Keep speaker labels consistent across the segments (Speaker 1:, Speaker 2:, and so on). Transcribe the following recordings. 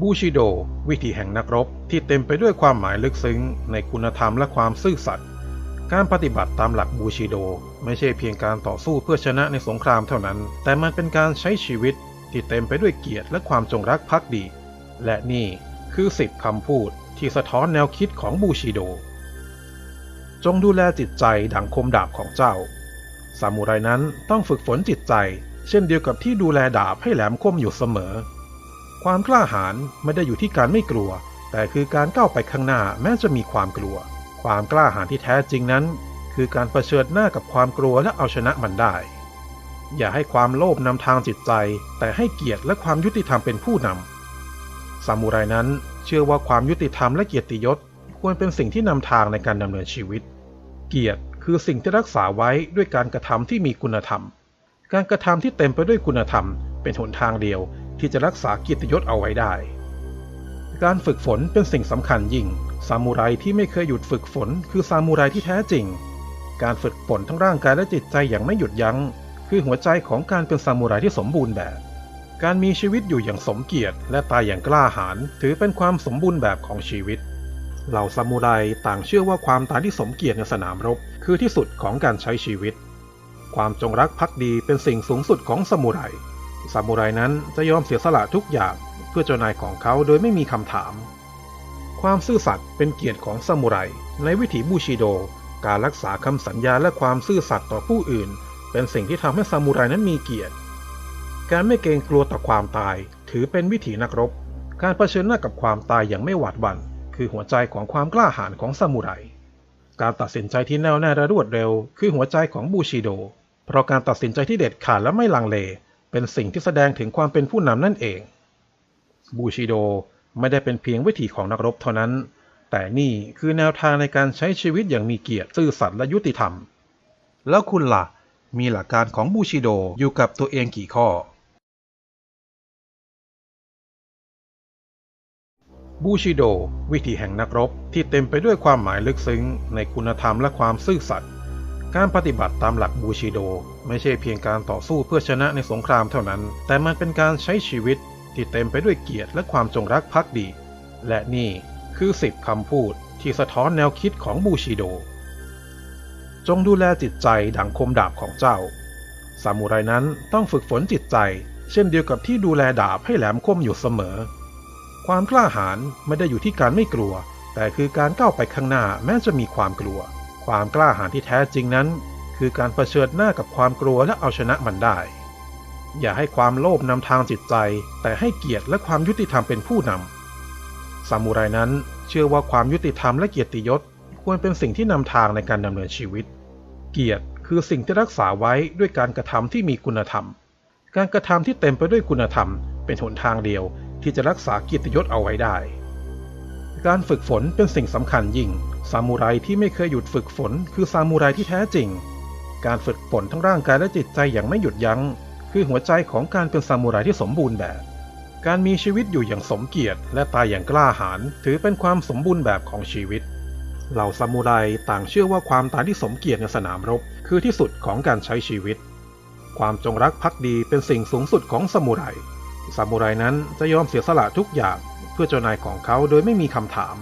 Speaker 1: บูชิโด วิธีแห่งนักรบที่เต็มไปด้วยความหมายลึกซึ้ง ในคุณธรรมและความซื่อสัตย์การปฏิบัติตามหลักบูชิโด ไม่ใช่เพียงการต่อสู้เพื่อชนะในสงครามเท่านั้น แต่มันเป็นการใช้ชีวิตที่เต็มไปด้วยเกียรติและความจงรักภักดี และนี่คือสิบคำพูดที่สะท้อนแนวคิดของบูชิโด จงดูแลจิตใจดังคมดาบของเจ้า ซามูไรนั้นต้องฝึกฝนจิตใจ เช่นเดียวกับที่ดูแลดาบให้แหลมคมอยู่เสมอ ความกล้าหาญไม่ได้อยู่ที่การไม่กลัว แต่คือการก้าวไปข้างหน้าแม้จะมีความกลัว ความกล้าหาญที่แท้จริงนั้น คือการเผชิญหน้ากับความกลัวและเอาชนะมันได้ อย่าให้ความโลภนำทางจิตใจ แต่ให้เกียรติและความยุติธรรมเป็นผู้นำซามูไรนั้นเชื่อว่าความยุติธรรมและเกียรติยศควรเป็นสิ่งที่นำทางในการดำเนินชีวิต เกียรติคือสิ่งที่รักษาไว้ด้วยการกระทำที่มีคุณธรรม การกระทำที่เต็มไปด้วยคุณธรรม เป็นหนทางเดียว ที่จะรักษาเกียรติยศเอาไว้ได้ การฝึกฝนเป็นสิ่งสำคัญยิ่ง ซามูไรที่ไม่เคยหยุดฝึกฝน คือซามูไรที่แท้จริง การฝึกฝนทั้งร่างกายและจิตใจอย่างไม่หยุดยัง้ง คือหัวใจของการเป็นซามูไรที่สมบูรณ์แบบ การมีชีวิตอยู่อย่างสมเกียรติ และตายอย่างกล้าหาญถือเป็นความสมบูรณ์แบบของชีวิต เหล่าซามูไรต่างเชื่อว่าความตายที่สมเกียรติในสนามรบ คือที่สุดของการใช้ชีวิต ความจงรักภักดีเป็นสิ่งสูงสุดของซามูไร ซามูไรนั้นจะยอมเสียสละทุกอย่างเพื่อเจ้านายของเขาโดยไม่มีคำถาม ความซื่อสัตย์เป็นเกียรติของซามูไรในวิถีบูชิโด การรักษาคำสัญญาและความซื่อสัตย์ต่อผู้อื่น เป็นสิ่งที่ทำให้ซามูไรนั้นมีเกียรติ การไม่เกรงกลัวต่อความตาย ถือเป็นวิถีนักรบ การเผชิญหน้ากับความตายอย่างไม่หวาดหวั่นคือหัวใจของความกล้าหาญของซามูไรการตัดสินใจที่แน่วแน่และรวดเร็ว คือหัวใจของบูชิโด เพราะการตัดสินใจที่เด็ดขาดและไม่ลังเล เป็นสิ่งที่แสดงถึงความเป็นผู้นำนั่นเอง บูชิโดไม่ได้เป็นเพียงวิถีของนักรบเท่านั้น แต่นี่คือแนวทางในการใช้ชีวิตอย่างมีเกียรติซื่อสัตย์และยุติธรรม แล้วคุณล่ะ มีหลักการของบูชิโดอยู่กับตัวเองกี่ข้อ บูชิโด วิธีแห่งนักรบที่เต็มไปด้วยความหมายลึกซึ้งในคุณธรรมและความซื่อสัตย์ การปฏิบัติตามหลักบูชิโด ไม่ใช่เพียงการต่อสู้เพื่อชนะในสงครามเท่านั้น แต่มันเป็นการใช้ชีวิตที่เต็มไปด้วยเกียรติและความจงรักภักดี และนี่คือสิบคำพูดที่สะท้อนแนวคิดของบูชิโด จงดูแลจิตใจดังคมดาบของเจ้า ซามูไรนั้นต้องฝึกฝนจิตใจ เช่นเดียวกับที่ดูแลดาบให้แหลมคมอยู่เสมอ ความกล้าหาญไม่ได้อยู่ที่การไม่กลัว แต่คือการก้าวไปข้างหน้าแม้จะมีความกลัว ความกล้าหาญที่แท้จริงนั้น คือการเผชิญหน้ากับความกลัวและเอาชนะมันได้ อย่าให้ความโลภนำทางจิตใจ แต่ให้เกียรติและความยุติธรรมเป็นผู้นำซามูไรนั้นเชื่อว่าความยุติธรรมและเกียรติยศควรเป็นสิ่งที่นำทางในการดำเนินชีวิต เกียรติคือสิ่งที่รักษาไว้ด้วยการกระทำที่มีคุณธรรม การกระทำที่เต็มไปด้วยคุณธรรม เป็นหนทางเดียวที่จะรักษาเกียรติยศเอาไว้ได้ การฝึกฝนเป็นสิ่งสำคัญยิ่ง ซามูไรที่ไม่เคยหยุดฝึกฝน คือซามูไรที่แท้จริง การฝึกฝนทั้งร่างกายและจิตใจอย่างไม่หยุดยัง้ง คือหัวใจของการเป็นซามูไรที่สมบูรณ์แบบ การมีชีวิตอยู่อย่างสมเกียรติ และตายอย่างกล้าหาญถือเป็นความสมบูรณ์แบบของชีวิต เหล่าซามูไรต่างเชื่อว่าความตายที่สมเกียรติในสนามรบ คือที่สุดของการใช้ชีวิต ความจงรักภักดีเป็นสิ่งสูงสุดของซามูไรซามูไรนั้นจะยอมเสียสละทุกอย่าง เพื่อเจ้านายของเขาโดยไม่มีคำถาม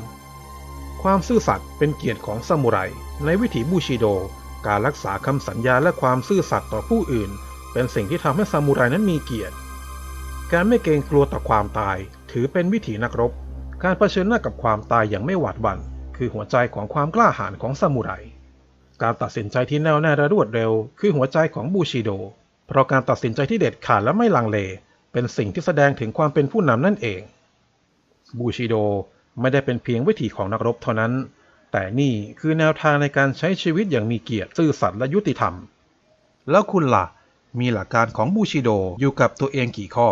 Speaker 1: ความซื่อสัตย์เป็นเกียรติของซามูไรในวิถีบูชิโด การรักษาคำสัญญาและความซื่อสัตย์ต่อผู้อื่น เป็นสิ่งที่ทำให้ซามูไรนั้นมีเกียรติ การไม่เกรงกลัวต่อความตาย ถือเป็นวิถีนักรบ การเผชิญหน้ากับความตายอย่างไม่หวาดหวั่น คือหัวใจของความกล้าหาญของซามูไร การตัดสินใจที่แน่วแน่และรวดเร็ว คือหัวใจของบูชิโด เพราะการตัดสินใจที่เด็ดขาดและไม่ลังเล เป็นสิ่งที่แสดงถึงความเป็นผู้นำนั่นเอง บูชิโด ไม่ได้เป็นเพียงวิถีของนักรบเท่านั้น แต่นี่คือแนวทางในการใช้ชีวิตอย่างมีเกียรติซื่อสัตย์และยุติธรรม แล้วคุณล่ะ มีหลักการของบูชิโดอยู่กับตัวเองกี่ข้อ